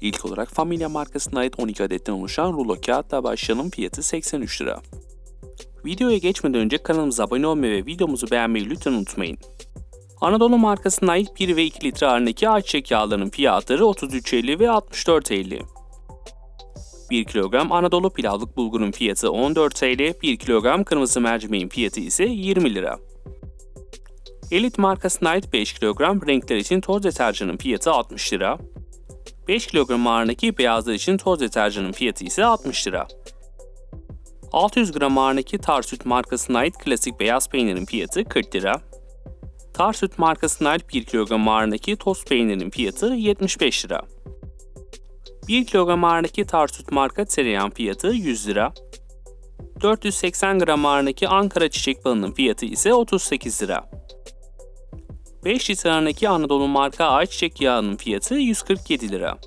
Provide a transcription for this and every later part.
İlk olarak Familia markasına ait 12 adetten oluşan rulo kağıtla başlayalım fiyatı 83 lira. Videoya geçmeden önce kanalımıza abone olmayı ve videomuzu beğenmeyi lütfen unutmayın. Anadolu markasına ait 1 ve 2 litre ağırlığındaki ayçiçek yağlarının fiyatları 33.50 ve 64.50. 1 kilogram Anadolu pilavlık bulgurun fiyatı 14 TL, 1 kilogram kırmızı mercimeğin fiyatı ise 20 lira. Elit markasına ait 5 kilogram renkler için toz deterjanın fiyatı 60 lira. 5 kilogram ağırlığındaki beyazlar için toz deterjanın fiyatı ise 60 lira. 600 gram ağırlığındaki Tarsüt markasına ait klasik beyaz peynirin fiyatı 40 lira. Tarsüt markasına ait 1 kilogram ağırlığındaki toz peynirin fiyatı 75 lira. 1 kilogram ağırlığındaki Tarsüt marka tereyağın fiyatı 100 lira. 480 gram ağırlığındaki Ankara çiçek balının fiyatı ise 38 lira. 5 litre ağırlığındaki Anadolu marka ayçiçek yağının fiyatı 147 lira.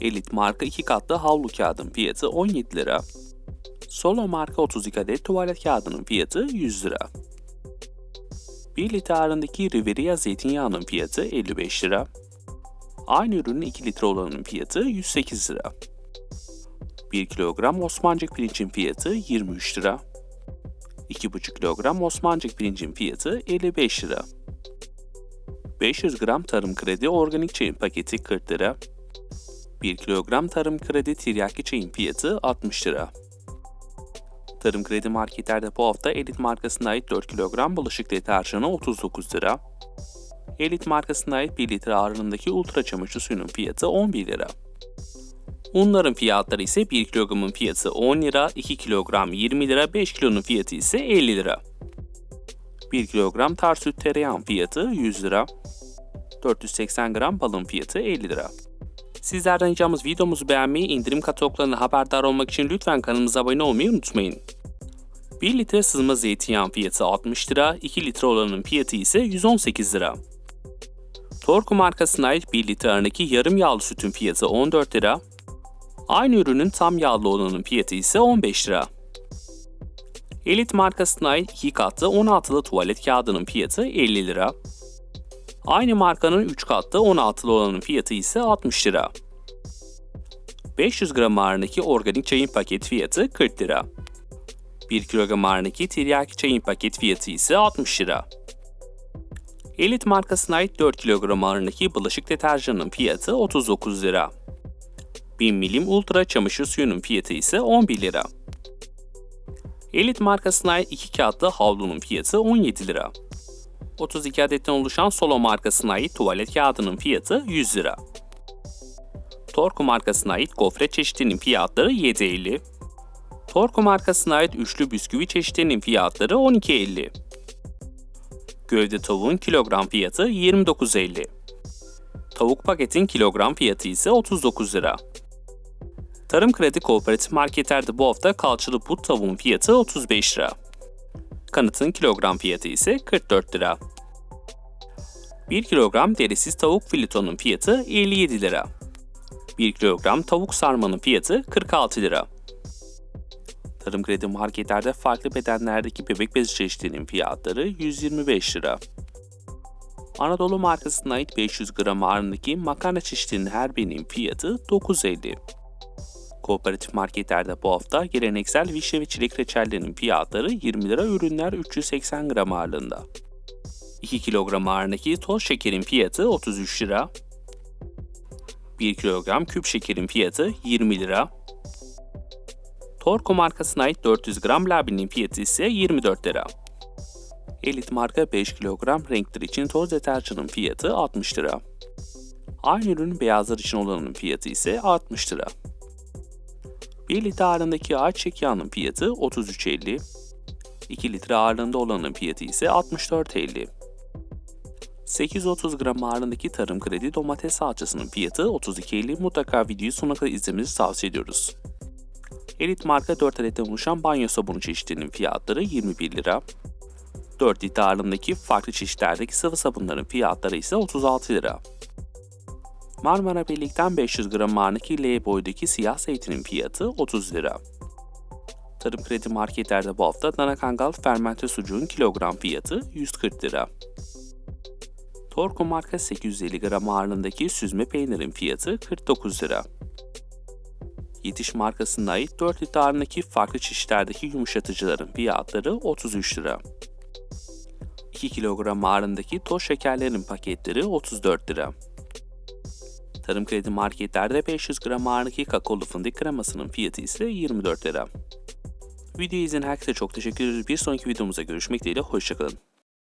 Elit marka 2 katlı havlu kağıdın fiyatı 17 lira. Solo marka 32 adet tuvalet kağıdının fiyatı 100 lira. 1 litre ağırlığındaki Riveria zeytinyağının fiyatı 55 lira. Aynı ürünün 2 litre olanının fiyatı 108 lira. 1 kilogram Osmancık pirincin fiyatı 23 lira. 2,5 kilogram Osmancık pirincin fiyatı 55 lira. 500 gram tarım kredi organik çayın paketi 40 lira. 1 kilogram tarım kredi tiryaki çayın fiyatı 60 lira. Tarım kredi marketlerde bu hafta Elit markasına ait 4 kilogram bulaşık deterjanı 39 lira. Elit markasına ait 1 litre ağırlığındaki ultra çamaşır suyunun fiyatı 11 lira. Unların fiyatları ise 1 kilogramın fiyatı 10 lira, 2 kilogram 20 lira, 5 kilonun fiyatı ise 50 lira. 1 kilogram tar süt tereyağın fiyatı 100 lira. 480 gram balın fiyatı 50 lira. Sizlerden ricamız videomuzu beğenmeyi, indirim kataloglarına haberdar olmak için lütfen kanalımıza abone olmayı unutmayın. 1 litre sızma zeytinyağı fiyatı 60 lira, 2 litre olanın fiyatı ise 118 lira. Torku markasına ait 1 litre ağırlığındaki yarım yağlı sütün fiyatı 14 lira. Aynı ürünün tam yağlı olanın fiyatı ise 15 lira. Elit markasına ait 2 katlı 16'lı tuvalet kağıdının fiyatı 50 lira. Aynı markanın 3 katlı 16'lı olanın fiyatı ise 60 lira. 500 gram ağırlığındaki organik çayın paket fiyatı 40 lira. 1 kilogram ağırlığındaki tiryaki çayın paket fiyatı ise 60 lira. Elit markasına ait 4 kilogram ağırlığındaki bulaşık deterjanının fiyatı 39 lira. 1000 milim ultra çamaşır suyunun fiyatı ise 11 lira. Elit markasına ait 2 kağıtlı havlunun fiyatı 17 lira. 32 adetten oluşan Solo markasına ait tuvalet kağıdının fiyatı 100 lira. Torku markasına ait gofret çeşitinin fiyatları 7.50. Torku markasına ait üçlü bisküvi çeşitlerinin fiyatları 12.50. Gövde tavuğun kilogram fiyatı 29.50. Tavuk paketin kilogram fiyatı ise 39 lira. Tarım Kredi Kooperatif marketlerde bu hafta kalçalı but tavuğun fiyatı 35 lira. Kanıtın kilogram fiyatı ise 44 lira. 1 kilogram derisiz tavuk filetonun fiyatı 57 lira. 1 kilogram tavuk sarmanın fiyatı 46 lira. Tarım kredi marketlerde farklı bedenlerdeki bebek bezi çeşitlerinin fiyatları 125 lira. Anadolu markasına ait 500 gram ağırlığındaki makarna çeşitlerinin her birinin fiyatı 9.50. Kooperatif marketlerde bu hafta geleneksel vişne ve çilek reçellerinin fiyatları 20 lira ürünler 380 gram ağırlığında. 2 kilogram ağırlığındaki toz şekerin fiyatı 33 lira. 1 kilogram küp şekerin fiyatı 20 lira. Torco markasına ait 400 gram labinin fiyatı ise 24 lira. Elit marka 5 kilogram renkler için toz deterjanın fiyatı 60 lira. Aynı ürünün beyazlar için olanın fiyatı ise 60 lira. 1 litre ağırlığındaki ayçiçek yağının fiyatı 33.50. 2 litre ağırlığında olanın fiyatı ise 64.50. 830 gram ağırlığındaki tarım kredi domates salçasının fiyatı 32.50. Mutlaka videoyu sonuna kadar izlemenizi tavsiye ediyoruz. Elit marka 4 adetten oluşan banyo sabunu çeşitlerinin fiyatları 21 lira. 4 litre ağırlığındaki farklı çeşitlerdeki sıvı sabunların fiyatları ise 36 lira. Marmara Birlik'ten 500 gram ağırlığındaki L boydaki siyah zeytinin fiyatı 30 lira. Tarım kredi marketlerde bu hafta dana kangal fermente sucuğun kilogram fiyatı 140 lira. Torku marka 850 gram ağırlığındaki süzme peynirin fiyatı 49 lira. Yetiş markasına ait 4 litre ağırlığındaki farklı çeşitlerdeki yumuşatıcıların fiyatları 33 lira. 2 kilogram ağırlığındaki toz şekerlerin paketleri 34 lira. Tarım kredi marketlerde 500 gram ağırlığındaki kakaolu fındık kremasının fiyatı ise 24 lira. Videoyu izleyen herkese çok teşekkür ederiz. Bir sonraki videomuzda görüşmek dileğiyle. Hoşçakalın.